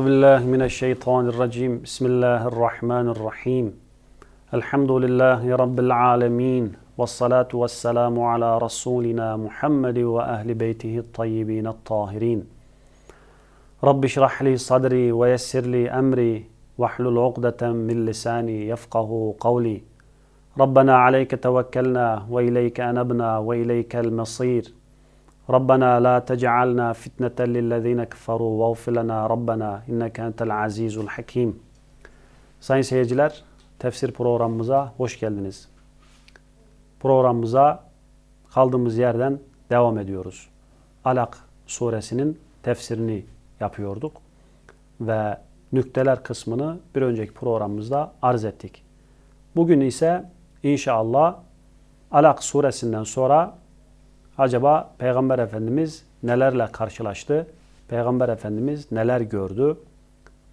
أعوذ بالله من الشيطان الرجيم. بسم الله الرحمن الرحيم. الحمد لله رب العالمين والصلاة والسلام على رسولنا محمد وأهل بيته الطيبين الطاهرين. رب اشرح لي صدري ويسر لي أمري واحلل عقدة من لساني يفقه قولي. ربنا عليك توكلنا وإليك أنبنا وإليك المصير. ربنا لا تجعلنا فتنة للذين كفروا واغفر لنا ربنا إنك أنت العزيز الحكيم Sayın seyirciler, tefsir programımıza hoş geldiniz. Programımıza kaldığımız yerden devam ediyoruz. Alak suresinin tefsirini yapıyorduk ve nükteler kısmını bir önceki programımızda arz ettik. Bugün ise İnşallah Alak suresinden sonra acaba Peygamber Efendimiz nelerle karşılaştı? Peygamber Efendimiz neler gördü?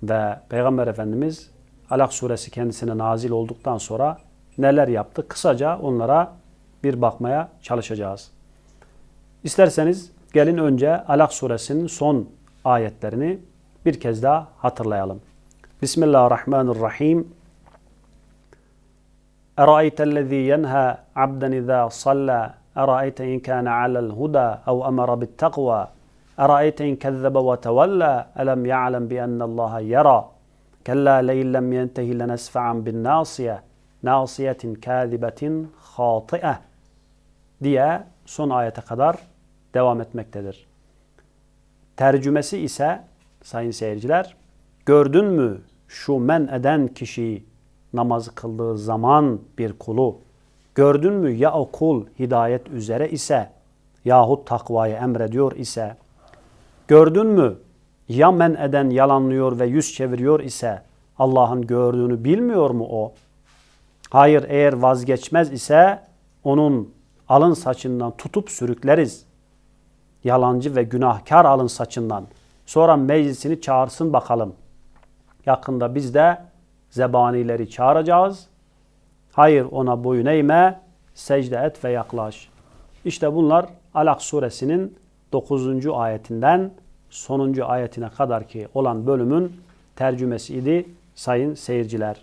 Ve Peygamber Efendimiz Alak suresi kendisine nazil olduktan sonra neler yaptı? Kısaca onlara bir bakmaya çalışacağız. İsterseniz gelin önce Alak suresinin son ayetlerini bir kez daha hatırlayalım. Bismillahirrahmanirrahim. أرأيت الذي ينهى عبدا إذا صلى أرأيت إن كان على الهدى أو أمر بالتقوى أرأيت إن كذب وتولى ألم يعلم بأن الله يرى كلا لئن لم ينتهي لنسفعا بالناصية ناصية كاذبة خاطئة diye son ayete kadar devam etmektedir. Tercümesi ise sayın seyirciler gördün mü şu men eden kişiyi namazı kıldığı zaman bir kulu Gördün mü ya o kul hidayet üzere ise yahut takvayı emrediyor ise gördün mü ya men eden yalanlıyor ve yüz çeviriyor ise Allah'ın gördüğünü bilmiyor mu o? Hayır eğer vazgeçmez ise onun alın saçından tutup sürükleriz. Yalancı ve günahkar alın saçından. Sonra meclisini çağırsın bakalım. Yakında biz de zebanileri çağıracağız. Hayır ona boyun eğme, secde et ve yaklaş. İşte bunlar Alak suresinin 9. ayetinden sonuncu ayetine kadar ki olan bölümün tercümesiydi sayın seyirciler.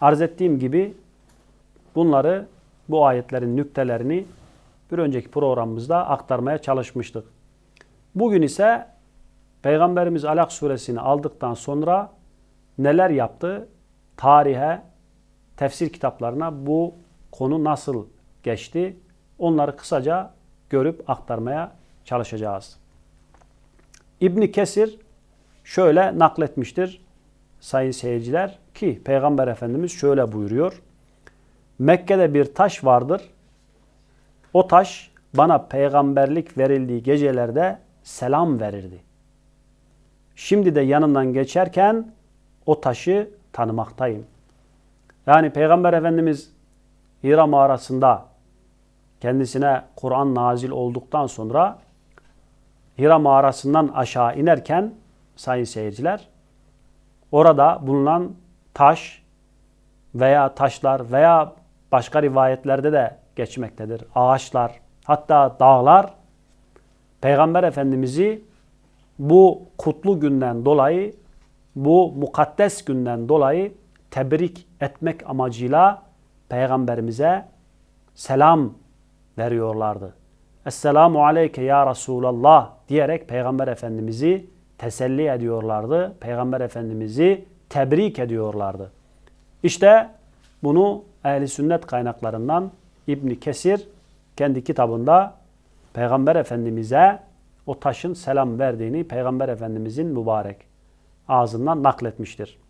Arz ettiğim gibi bunları bu ayetlerin nüktelerini bir önceki programımızda aktarmaya çalışmıştık. Bugün ise Peygamberimiz Alak suresini aldıktan sonra neler yaptı? Tarihe, tefsir kitaplarına bu konu nasıl geçti? Onları kısaca görüp aktarmaya çalışacağız. İbni Kesir şöyle nakletmiştir sayın seyirciler ki Peygamber Efendimiz şöyle buyuruyor. Mekke'de bir taş vardır. O taş bana peygamberlik verildiği gecelerde selam verirdi. Şimdi de yanından geçerken o taşı tanımaktayım. Yani Peygamber Efendimiz Hira mağarasında kendisine Kur'an nazil olduktan sonra Hira mağarasından aşağı inerken sayın seyirciler orada bulunan taş veya taşlar veya başka rivayetlerde de geçmektedir. Ağaçlar hatta dağlar Peygamber Efendimiz'i bu kutlu günden dolayı bu mukaddes günden dolayı tebrik etmek amacıyla Peygamberimize selam veriyorlardı. Esselamu aleyke ya Resulallah diyerek Peygamber Efendimiz'i teselli ediyorlardı. Peygamber Efendimiz'i tebrik ediyorlardı. İşte bunu ehli sünnet kaynaklarından İbn Kesir kendi kitabında Peygamber Efendimiz'e o taşın selam verdiğini Peygamber Efendimiz'in mübarek ağzından nakletmiştir.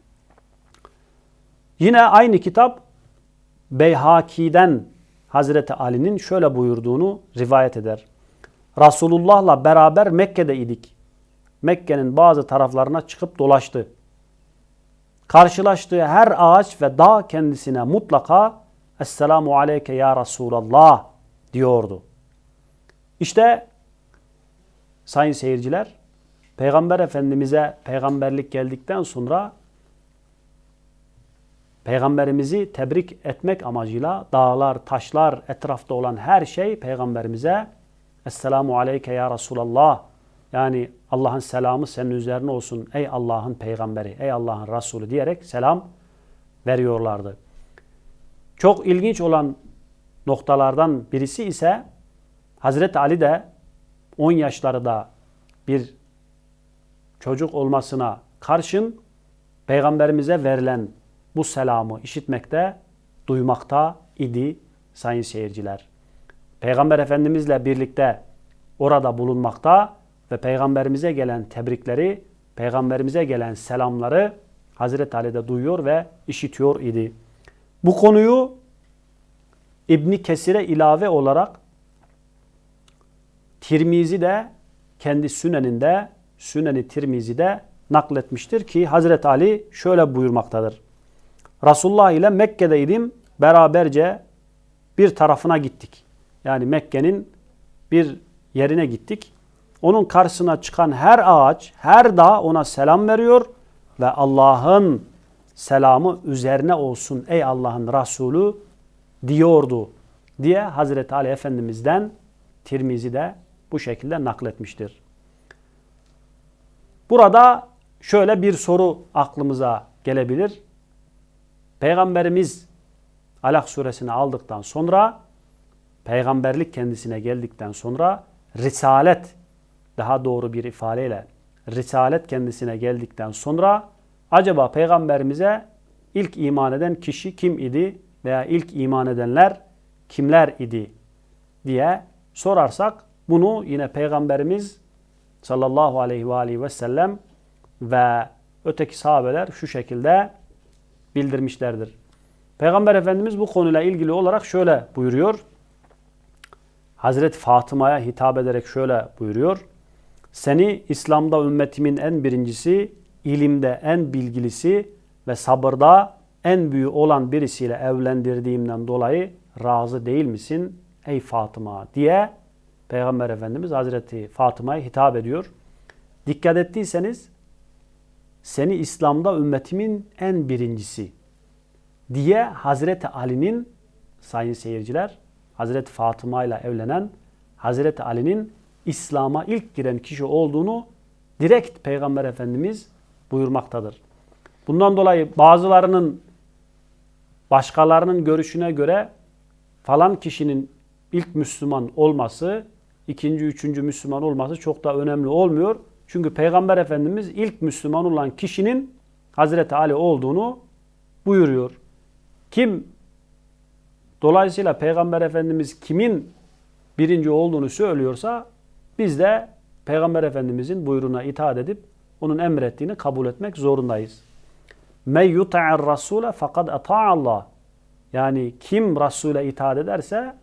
Yine aynı kitap Beyhaki'den Hazreti Ali'nin şöyle buyurduğunu rivayet eder. Resulullah'la beraber Mekke'de idik. Mekke'nin bazı taraflarına çıkıp dolaştı. Karşılaştığı her ağaç ve dağ kendisine mutlaka Esselamu aleyke ya Resulallah diyordu. İşte sayın seyirciler Peygamber Efendimiz'e peygamberlik geldikten sonra Peygamberimizi tebrik etmek amacıyla dağlar, taşlar, etrafta olan her şey Peygamberimize Esselamu aleyke ya Resulallah Yani Allah'ın selamı senin üzerine olsun ey Allah'ın peygamberi, ey Allah'ın Resulü diyerek selam veriyorlardı. Çok ilginç olan noktalardan birisi ise Hazreti Ali de 10 yaşlarında bir çocuk olmasına karşın peygamberimize verilen bu selamı işitmekte, duymakta idi sayın seyirciler. Peygamber Efendimizle birlikte orada bulunmakta ve peygamberimize gelen tebrikleri, peygamberimize gelen selamları Hazreti Ali de duyuyor ve işitiyor idi. Bu konuyu İbni Kesir'e ilave olarak Tirmizi de kendi süneninde, süneni Tirmizi'de nakletmiştir ki Hazreti Ali şöyle buyurmaktadır. Resulullah ile Mekke'deydim, beraberce bir tarafına gittik. Yani Mekke'nin bir yerine gittik. Onun karşısına çıkan her ağaç, her dağ ona selam veriyor ve Allah'ın selamı üzerine olsun ey Allah'ın Resulü diyordu diye Hazreti Ali Efendimiz'den Tirmizi de bu şekilde nakletmiştir. Burada şöyle bir soru aklımıza gelebilir. Peygamberimiz Alak suresini aldıktan sonra peygamberlik kendisine geldikten sonra risalet daha doğru bir ifadeyle risalet kendisine geldikten sonra acaba peygamberimize ilk iman eden kişi kim idi veya ilk iman edenler kimler idi diye sorarsak bunu yine peygamberimiz sallallahu aleyhi ve aleyhi ve sellem ve öteki sahabeler şu şekilde bildirmişlerdir. Peygamber Efendimiz bu konuyla ilgili olarak şöyle buyuruyor. Hazreti Fatıma'ya hitap ederek şöyle buyuruyor. Seni İslam'da ümmetimin en birincisi, ilimde en bilgilisi ve sabırda en büyüğü olan birisiyle evlendirdiğimden dolayı razı değil misin ey Fatıma diye Peygamber Efendimiz Hazreti Fatıma'ya hitap ediyor. Dikkat ettiyseniz seni İslam'da ümmetimin en birincisi diye Hazreti Ali'nin sayın seyirciler Hazreti Fatıma ile evlenen Hazreti Ali'nin İslam'a ilk giren kişi olduğunu direkt Peygamber Efendimiz buyurmaktadır. Bundan dolayı bazılarının başkalarının görüşüne göre falan kişinin ilk Müslüman olması, ikinci, üçüncü Müslüman olması çok da önemli olmuyor. Çünkü Peygamber Efendimiz ilk Müslüman olan kişinin Hazreti Ali olduğunu buyuruyor. Kim dolayısıyla Peygamber Efendimiz kimin birinci olduğunu söylüyorsa biz de Peygamber Efendimizin buyruğuna itaat edip onun emrettiğini kabul etmek zorundayız. Men yuta'ir rasule fakad Allah. Yani kim Resul'e itaat ederse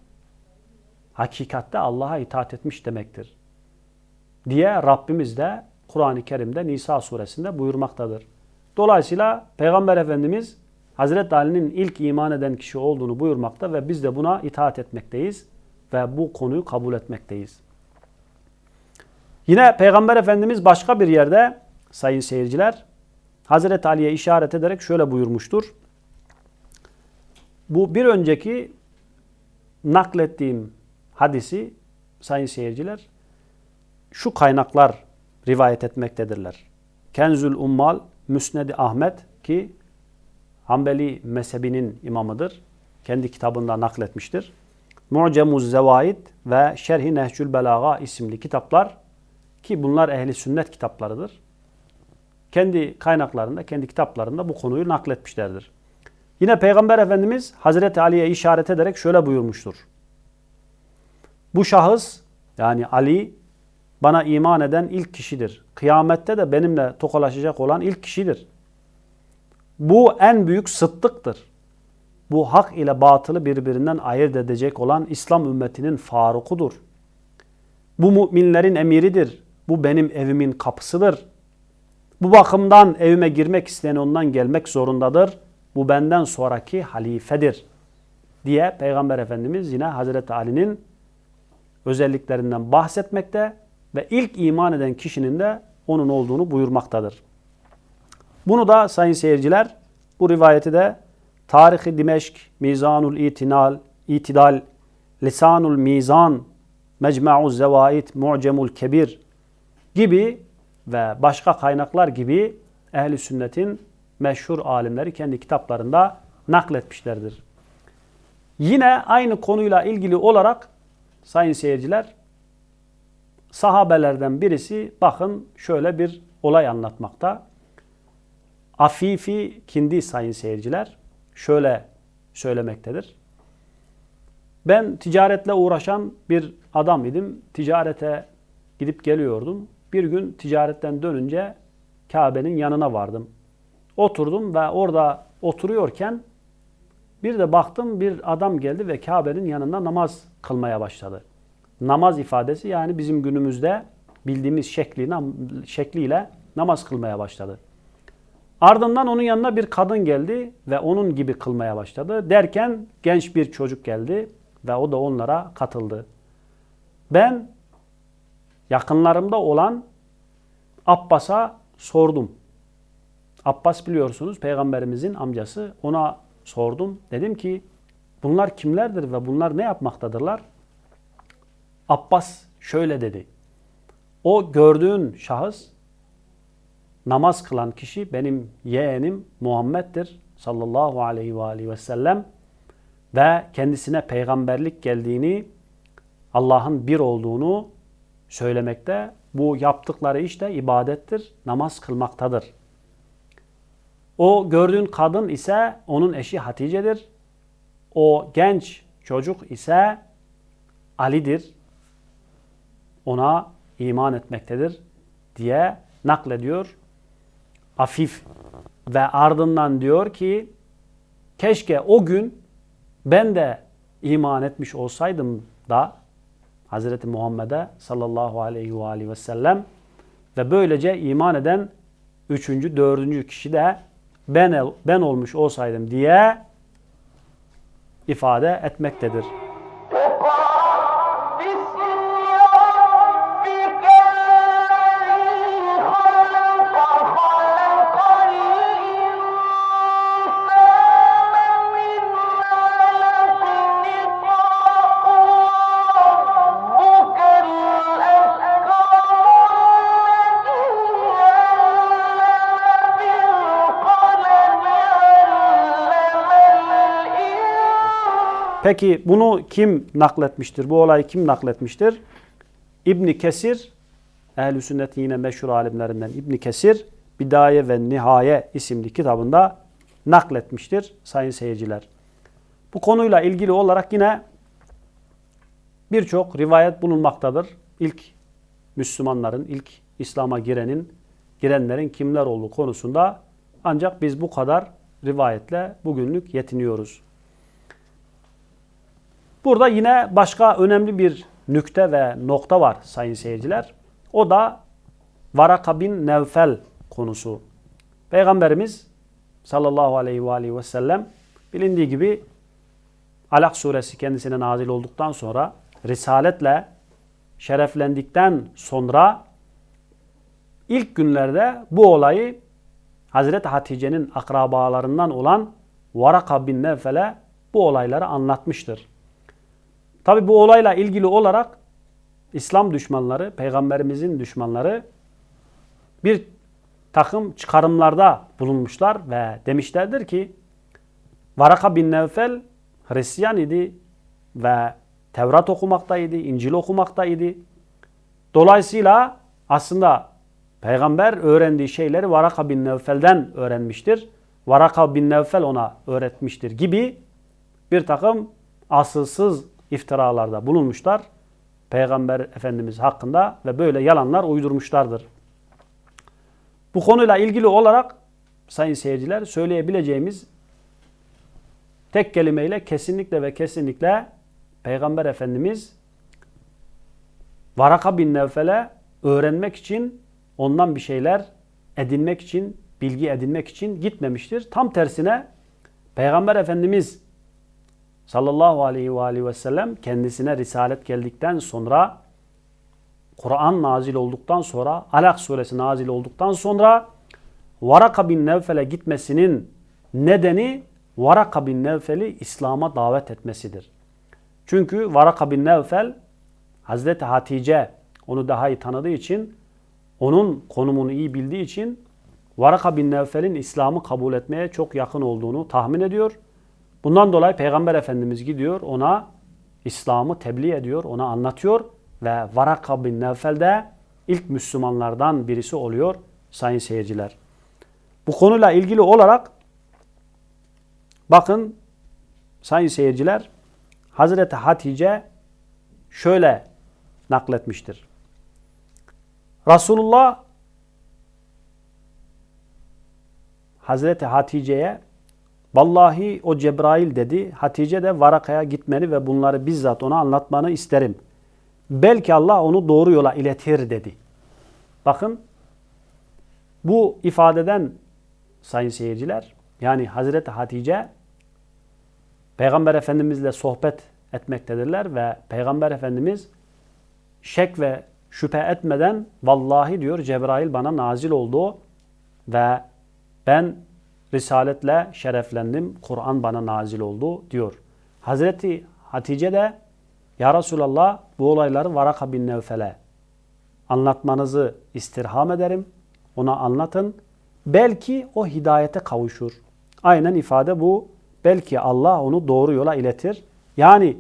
hakikatte Allah'a itaat etmiş demektir. Diye Rabbimiz de Kur'an-ı Kerim'de Nisa suresinde buyurmaktadır. Dolayısıyla Peygamber Efendimiz Hazreti Ali'nin ilk iman eden kişi olduğunu buyurmakta ve biz de buna itaat etmekteyiz ve bu konuyu kabul etmekteyiz. Yine Peygamber Efendimiz başka bir yerde sayın seyirciler Hazreti Ali'ye işaret ederek şöyle buyurmuştur. Bu bir önceki naklettiğim hadisi sayın seyirciler şu kaynaklar rivayet etmektedirler. Kenzül Ummal Müsned Ahmet ki Hanbeli mezhebinin imamıdır. Kendi kitabında nakletmiştir. Mu'cemuz Zevaid ve Şerhi Nehcül Belaga isimli kitaplar ki bunlar ehli sünnet kitaplarıdır. Kendi kaynaklarında, kendi kitaplarında bu konuyu nakletmişlerdir. Yine Peygamber Efendimiz Hazreti Ali'ye işaret ederek şöyle buyurmuştur. Bu şahıs yani Ali bana iman eden ilk kişidir. Kıyamette de benimle tokalaşacak olan ilk kişidir. Bu en büyük sıddıktır. Bu hak ile batılı birbirinden ayırt edecek olan İslam ümmetinin farukudur. Bu müminlerin emiridir. Bu benim evimin kapısıdır. Bu bakımdan evime girmek isteyen ondan gelmek zorundadır. Bu benden sonraki halifedir. Diye Peygamber Efendimiz yine Hazreti Ali'nin özelliklerinden bahsetmekte ve ilk iman eden kişinin de onun olduğunu buyurmaktadır. Bunu da sayın seyirciler bu rivayeti de Tarihi Dimeşk, Mizanul İtinal, İtidal, Lisanul Mizan, Mecmu'uz Zevaid, Mu'cemul Kebir gibi ve başka kaynaklar gibi ehli sünnetin meşhur alimleri kendi kitaplarında nakletmişlerdir. Yine aynı konuyla ilgili olarak sayın seyirciler sahabelerden birisi bakın şöyle bir olay anlatmakta. Afifi Kindi sayın seyirciler şöyle söylemektedir. Ben ticaretle uğraşan bir adam idim. Ticarete gidip geliyordum. Bir gün ticaretten dönünce Kabe'nin yanına vardım. Oturdum ve orada oturuyorken bir de baktım bir adam geldi ve Kabe'nin yanında namaz kılmaya başladı. Namaz ifadesi yani bizim günümüzde bildiğimiz şekli, şekliyle namaz kılmaya başladı. Ardından onun yanına bir kadın geldi ve onun gibi kılmaya başladı. Derken genç bir çocuk geldi ve o da onlara katıldı. Ben yakınlarımda olan Abbas'a sordum. Abbas biliyorsunuz peygamberimizin amcası. Ona sordum. Dedim ki bunlar kimlerdir ve bunlar ne yapmaktadırlar? Abbas şöyle dedi. O gördüğün şahıs namaz kılan kişi benim yeğenim Muhammed'dir sallallahu aleyhi ve aleyhi ve sellem ve kendisine peygamberlik geldiğini Allah'ın bir olduğunu söylemekte. Bu yaptıkları iş de ibadettir, namaz kılmaktadır. O gördüğün kadın ise onun eşi Hatice'dir. O genç çocuk ise Ali'dir. Ona iman etmektedir diye naklediyor Afif. Ve ardından diyor ki keşke o gün ben de iman etmiş olsaydım da Hz. Muhammed'e sallallahu aleyhi ve aleyhi ve sellem ve böylece iman eden üçüncü, dördüncü kişi de ben, ben olmuş olsaydım diye ifade etmektedir. Peki bunu kim nakletmiştir? Bu olayı kim nakletmiştir? İbni Kesir, ehl Sünnetin yine meşhur alimlerinden İbni Kesir, Bidaye ve Nihaye isimli kitabında nakletmiştir sayın seyirciler. Bu konuyla ilgili olarak yine birçok rivayet bulunmaktadır. İlk Müslümanların, ilk İslam'a girenin, girenlerin kimler olduğu konusunda ancak biz bu kadar rivayetle bugünlük yetiniyoruz. Burada yine başka önemli bir nükte ve nokta var sayın seyirciler. O da Varaka bin Nevfel konusu. Peygamberimiz sallallahu aleyhi ve aleyhi ve sellem bilindiği gibi Alak suresi kendisine nazil olduktan sonra risaletle şereflendikten sonra ilk günlerde bu olayı Hazreti Hatice'nin akrabalarından olan Varaka bin Nevfel'e bu olayları anlatmıştır. Tabi bu olayla ilgili olarak İslam düşmanları, peygamberimizin düşmanları bir takım çıkarımlarda bulunmuşlar ve demişlerdir ki Varaka bin Nevfel Hristiyan idi ve Tevrat okumaktaydı, İncil okumaktaydı. Dolayısıyla aslında peygamber öğrendiği şeyleri Varaka bin Nevfel'den öğrenmiştir. Varaka bin Nevfel ona öğretmiştir gibi bir takım asılsız iftiralarda bulunmuşlar. Peygamber Efendimiz hakkında ve böyle yalanlar uydurmuşlardır. Bu konuyla ilgili olarak sayın seyirciler söyleyebileceğimiz tek kelimeyle kesinlikle ve kesinlikle Peygamber Efendimiz Varaka bin Nevfel'e öğrenmek için ondan bir şeyler edinmek için, bilgi edinmek için gitmemiştir. Tam tersine Peygamber Efendimiz sallallahu aleyhi ve aleyhi ve sellem kendisine risalet geldikten sonra Kur'an nazil olduktan sonra Alak suresi nazil olduktan sonra Varaka bin Nevfel'e gitmesinin nedeni Varaka bin Nevfel'i İslam'a davet etmesidir. Çünkü Varaka bin Nevfel Hazreti Hatice onu daha iyi tanıdığı için onun konumunu iyi bildiği için Varaka bin Nevfel'in İslam'ı kabul etmeye çok yakın olduğunu tahmin ediyor. Bundan dolayı Peygamber Efendimiz gidiyor ona İslam'ı tebliğ ediyor, ona anlatıyor ve Varaka bin Nevfel de ilk Müslümanlardan birisi oluyor sayın seyirciler. Bu konuyla ilgili olarak bakın sayın seyirciler Hazreti Hatice şöyle nakletmiştir. Resulullah Hazreti Hatice'ye Vallahi o Cebrail dedi. Hatice de Varaka'ya gitmeni ve bunları bizzat ona anlatmanı isterim. Belki Allah onu doğru yola iletir dedi. Bakın bu ifadeden sayın seyirciler yani Hazreti Hatice Peygamber Efendimizle sohbet etmektedirler ve Peygamber Efendimiz şek ve şüphe etmeden vallahi diyor Cebrail bana nazil oldu ve ben risaletle şereflendim. Kur'an bana nazil oldu diyor. Hazreti Hatice de Ya Resulallah bu olayları Varaka bin Nevfel'e anlatmanızı istirham ederim. Ona anlatın. Belki o hidayete kavuşur. Aynen ifade bu. Belki Allah onu doğru yola iletir. Yani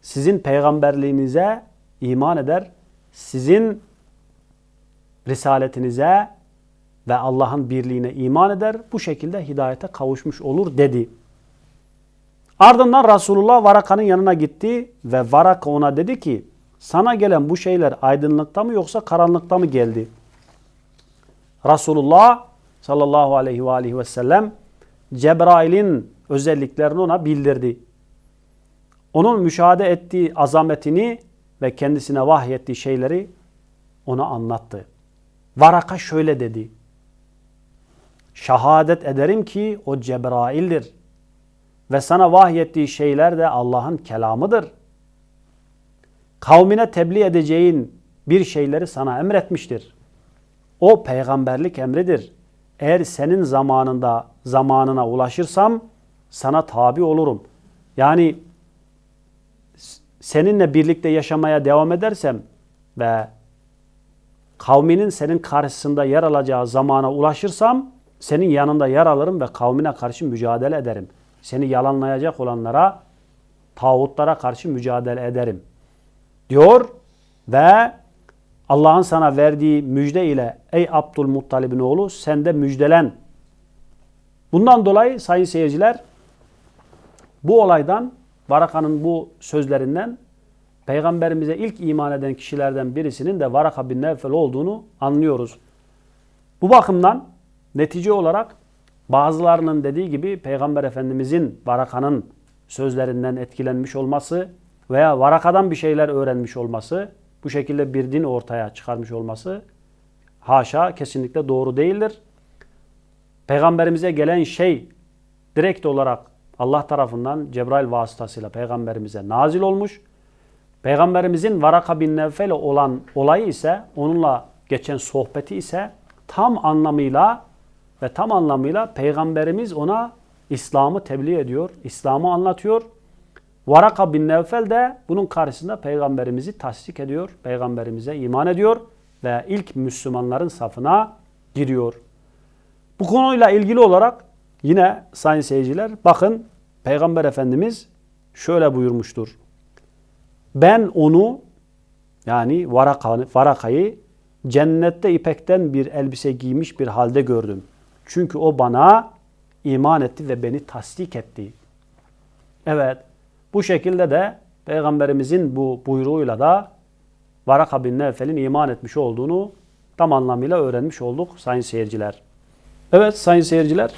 sizin peygamberliğinize iman eder. Sizin risaletinize ve Allah'ın birliğine iman eder. Bu şekilde hidayete kavuşmuş olur dedi. Ardından Resulullah Varaka'nın yanına gitti ve Varaka ona dedi ki sana gelen bu şeyler aydınlıkta mı yoksa karanlıkta mı geldi? Resulullah sallallahu aleyhi ve aleyhi ve sellem Cebrail'in özelliklerini ona bildirdi. Onun müşahede ettiği azametini ve kendisine vahyettiği şeyleri ona anlattı. Varaka şöyle dedi. Şahadet ederim ki o Cebrail'dir. Ve sana vahyettiği şeyler de Allah'ın kelamıdır. Kavmine tebliğ edeceğin bir şeyleri sana emretmiştir. O peygamberlik emridir. Eğer senin zamanında zamanına ulaşırsam sana tabi olurum. Yani seninle birlikte yaşamaya devam edersem ve kavminin senin karşısında yer alacağı zamana ulaşırsam senin yanında yer alırım ve kavmine karşı mücadele ederim. Seni yalanlayacak olanlara, tağutlara karşı mücadele ederim. Diyor ve Allah'ın sana verdiği müjde ile ey Abdülmuttalib'in oğlu sen de müjdelen. Bundan dolayı sayın seyirciler bu olaydan Varaka'nın bu sözlerinden Peygamberimize ilk iman eden kişilerden birisinin de Varaka bin Nevfel olduğunu anlıyoruz. Bu bakımdan netice olarak bazılarının dediği gibi Peygamber Efendimizin Varaka'nın sözlerinden etkilenmiş olması veya Varaka'dan bir şeyler öğrenmiş olması, bu şekilde bir din ortaya çıkarmış olması haşa kesinlikle doğru değildir. Peygamberimize gelen şey direkt olarak Allah tarafından Cebrail vasıtasıyla peygamberimize nazil olmuş. Peygamberimizin Varaka bin Nevfel olan olayı ise onunla geçen sohbeti ise tam anlamıyla ve tam anlamıyla peygamberimiz ona İslam'ı tebliğ ediyor, İslam'ı anlatıyor. Varaka bin Nevfel de bunun karşısında peygamberimizi tasdik ediyor, peygamberimize iman ediyor ve ilk Müslümanların safına giriyor. Bu konuyla ilgili olarak yine sayın seyirciler bakın Peygamber Efendimiz şöyle buyurmuştur. Ben onu yani Varaka'yı cennette ipekten bir elbise giymiş bir halde gördüm. Çünkü o bana iman etti ve beni tasdik etti. Evet, bu şekilde de Peygamberimizin bu buyruğuyla da Varaka bin Nevfel'in iman etmiş olduğunu tam anlamıyla öğrenmiş olduk sayın seyirciler. Evet sayın seyirciler,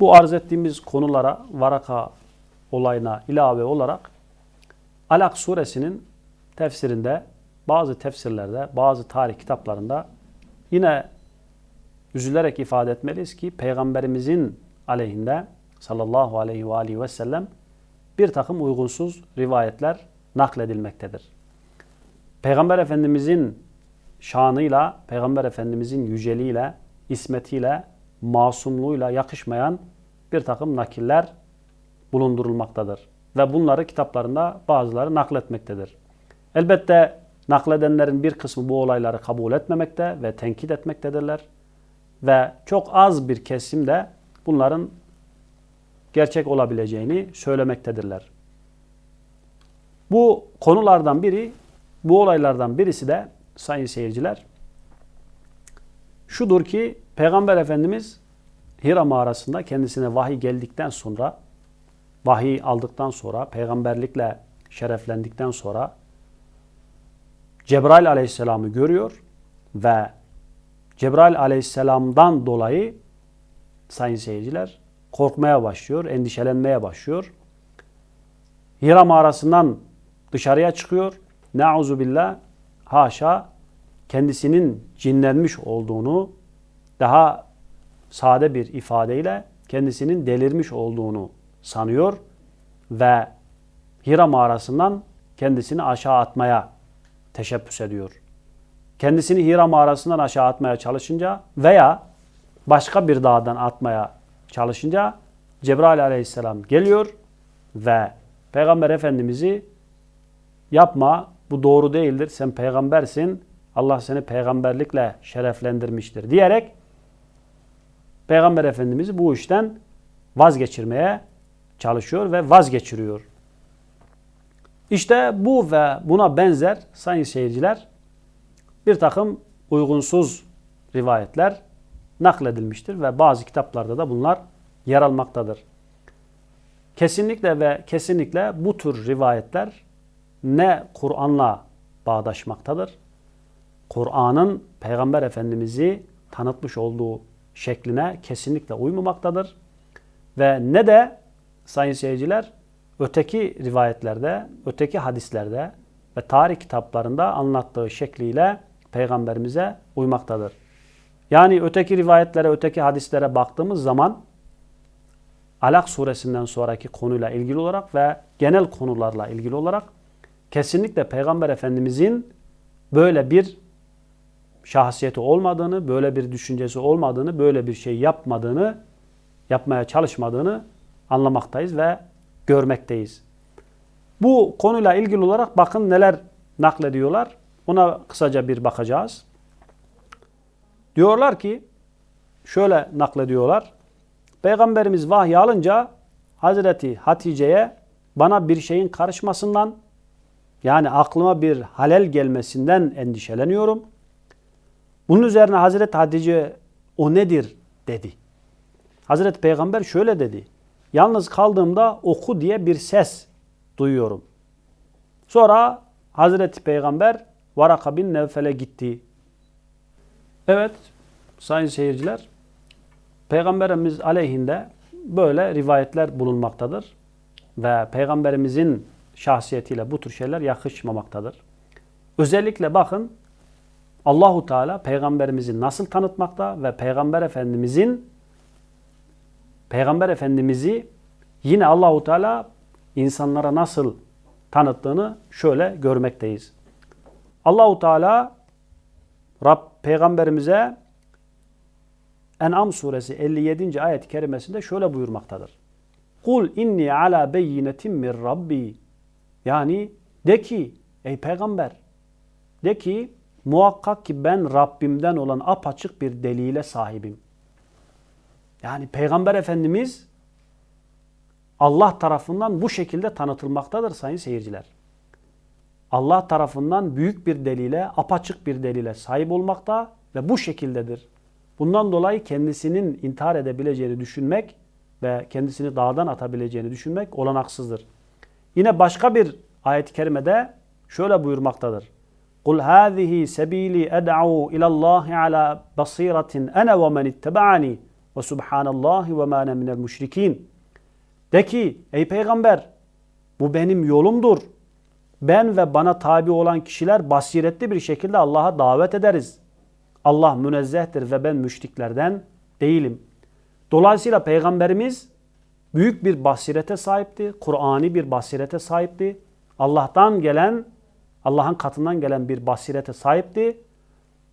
bu arz ettiğimiz konulara Varaka olayına ilave olarak Alak suresinin tefsirinde bazı tefsirlerde, bazı tarih kitaplarında yine üzülerek ifade etmeliyiz ki Peygamberimizin aleyhinde sallallahu aleyhi ve aleyhi ve sellem bir takım uygunsuz rivayetler nakledilmektedir. Peygamber Efendimizin şanıyla, Peygamber Efendimizin yüceliğiyle, ismetiyle, masumluğuyla yakışmayan bir takım nakiller bulundurulmaktadır. Ve bunları kitaplarında bazıları nakletmektedir. Elbette Nakledenlerin bir kısmı bu olayları kabul etmemekte ve tenkit etmektedirler. Ve çok az bir kesim de bunların gerçek olabileceğini söylemektedirler. Bu konulardan biri, bu olaylardan birisi de sayın seyirciler, şudur ki Peygamber Efendimiz Hira mağarasında kendisine vahiy geldikten sonra, vahiy aldıktan sonra, peygamberlikle şereflendikten sonra Cebrail aleyhisselamı görüyor ve Cebrail aleyhisselamdan dolayı sayın seyirciler korkmaya başlıyor, endişelenmeye başlıyor. Hira mağarasından dışarıya çıkıyor. Nauzu billah haşa kendisinin cinlenmiş olduğunu daha sade bir ifadeyle kendisinin delirmiş olduğunu sanıyor ve Hira mağarasından kendisini aşağı atmaya teşebbüs ediyor. Kendisini Hira mağarasından aşağı atmaya çalışınca veya başka bir dağdan atmaya çalışınca Cebrail aleyhisselam geliyor ve Peygamber Efendimiz'i yapma bu doğru değildir sen peygambersin Allah seni peygamberlikle şereflendirmiştir diyerek Peygamber Efendimiz'i bu işten vazgeçirmeye çalışıyor ve vazgeçiriyor. İşte bu ve buna benzer sayın seyirciler bir takım uygunsuz rivayetler nakledilmiştir ve bazı kitaplarda da bunlar yer almaktadır. Kesinlikle ve kesinlikle bu tür rivayetler ne Kur'an'la bağdaşmaktadır, Kur'an'ın Peygamber Efendimiz'i tanıtmış olduğu şekline kesinlikle uymamaktadır. Ve ne de sayın seyirciler öteki rivayetlerde, öteki hadislerde ve tarih kitaplarında anlattığı şekliyle peygamberimize uymaktadır. Yani öteki rivayetlere, öteki hadislere baktığımız zaman Alak suresinden sonraki konuyla ilgili olarak ve genel konularla ilgili olarak kesinlikle Peygamber Efendimizin böyle bir şahsiyeti olmadığını, böyle bir düşüncesi olmadığını, böyle bir şey yapmadığını, yapmaya çalışmadığını anlamaktayız ve görmekteyiz. Bu konuyla ilgili olarak bakın neler naklediyorlar. Ona kısaca bir bakacağız. Diyorlar ki, şöyle naklediyorlar. Peygamberimiz vahiy alınca Hazreti Hatice'ye bana bir şeyin karışmasından yani aklıma bir halel gelmesinden endişeleniyorum. Bunun üzerine Hazreti Hatice o nedir dedi. Hazreti Peygamber şöyle dedi. Yalnız kaldığımda oku diye bir ses duyuyorum. Sonra Hazreti Peygamber Varaka bin Nevfel'e gitti. Evet sayın seyirciler Peygamberimiz aleyhinde böyle rivayetler bulunmaktadır. Ve Peygamberimizin şahsiyetiyle bu tür şeyler yakışmamaktadır. Özellikle bakın Allahu Teala peygamberimizi nasıl tanıtmakta ve peygamber efendimizin peygamber efendimizi yine Allahu Teala insanlara nasıl tanıttığını şöyle görmekteyiz. Allahu Teala Rab peygamberimize En'am suresi 57. ayet-i kerimesinde şöyle buyurmaktadır. Kul inni ala beyinetin min rabbi. Yani de ki ey peygamber de ki muhakkak ki ben Rabbimden olan apaçık bir delile sahibim. Yani peygamber efendimiz Allah tarafından bu şekilde tanıtılmaktadır sayın seyirciler. Allah tarafından büyük bir delile, apaçık bir delile sahip olmakta ve bu şekildedir. Bundan dolayı kendisinin intihar edebileceğini düşünmek ve kendisini dağdan atabileceğini düşünmek olanaksızdır. Yine başka bir ayet-i kerimede şöyle buyurmaktadır. Kul hâzihi sebîli ed'u ilallâhi alâ basîratin ene ve men ittebe'ani ve subhanallahi ve minel müşrikîn. De ki ey peygamber bu benim yolumdur. Ben ve bana tabi olan kişiler basiretli bir şekilde Allah'a davet ederiz. Allah münezzehtir ve ben müşriklerden değilim. Dolayısıyla Peygamberimiz büyük bir basirete sahipti. Kur'ani bir basirete sahipti. Allah'tan gelen, Allah'ın katından gelen bir basirete sahipti.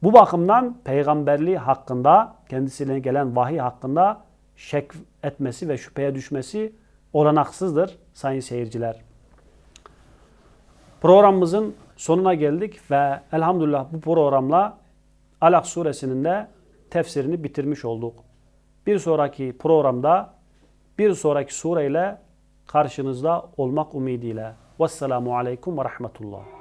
Bu bakımdan peygamberliği hakkında, kendisine gelen vahiy hakkında şek etmesi ve şüpheye düşmesi olanaksızdır sayın seyirciler. Programımızın sonuna geldik ve elhamdülillah bu programla Alak suresinin de tefsirini bitirmiş olduk. Bir sonraki programda bir sonraki sureyle karşınızda olmak ümidiyle. Vesselamu aleyküm ve rahmetullah.